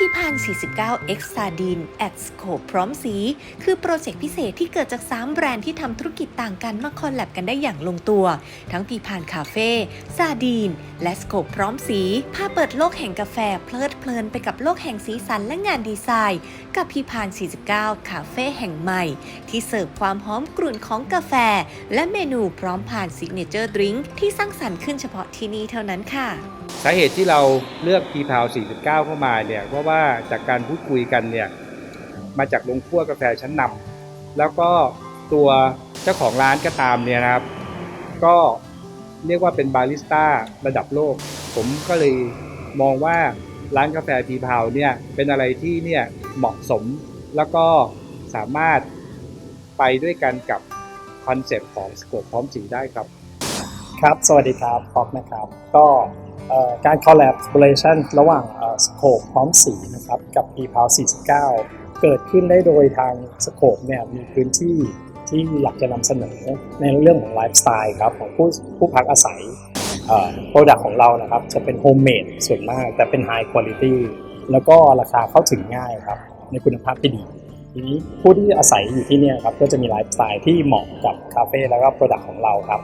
พีพาน49 X Sardine at Scope พร้อมสี คือโปรเจกต์พิเศษที่เกิดจาก 3 แบรนด์ที่ทำธุรกิจต่างกันมาคอลแลบกันได้อย่างลงตัว ทั้งพีพานคาเฟ่ซาดีน และสโคปพร้อมสีพาเปิดโลกแห่งกาแฟเพลิดเพลินไปกับโลกแห่งสีสันและงานดีไซน์ กับพีพาน49 คาเฟ่แห่งใหม่ ที่เสิร์ฟความหอมกรุ่นของกาแฟ และเมนูพร้อมผ่านซิกเนเจอร์ดริงที่สร้างสรรค์ขึ้นเฉพาะที่นี่เท่านั้นค่ะ สาเหตุที่เราเลือก p p a l 49 เข้ามาเนี่ยเพราะว่าจากการพูดคุยกันเนี่ยมาจากโรงคั่วกาแฟชั้นนำแล้วก็ตัวเจ้าของร้านก็ตามเนี่ยนะครับ ก็เรียกว่าเป็นบาริสต้าระดับโลก ผมก็เลยมองว่าร้านกาแฟ p p a l เนี่ยเป็นอะไรที่เนี่ยเหมาะสมแล้วก็สามารถไปด้วยกันกับคอนเซปต์ของสโกปพร้อมสีได้ครับ ครับ สวัสดีครับป๊อกนะครับ ก็ การ collaboration ระหว่างสโคปพร้อมสีนะครับกับ p p a l 49 เกิดขึ้นได้โดยทางสโคปเนี่ยมีพื้นที่ที่อยากจะนำเสนอในเรื่องของไลฟ์สไตล์ครับของผู้ผู้พักอาศัยโปรดักต์ของเรานะครับจะเป็นโฮมเมดส่วนมาก แต่เป็นไฮคุณ i t y แล้วก็ราคาเข้าถึงง่ายครับ ในคุณภาพที่ดี ทีนี้ผู้ที่อาศัยอยู่ที่นี่ครับก็จะมีไลฟ์สไตล์ที่เหมาะกับคาเฟ่แล้วก็โปรดักต์ของเราครับ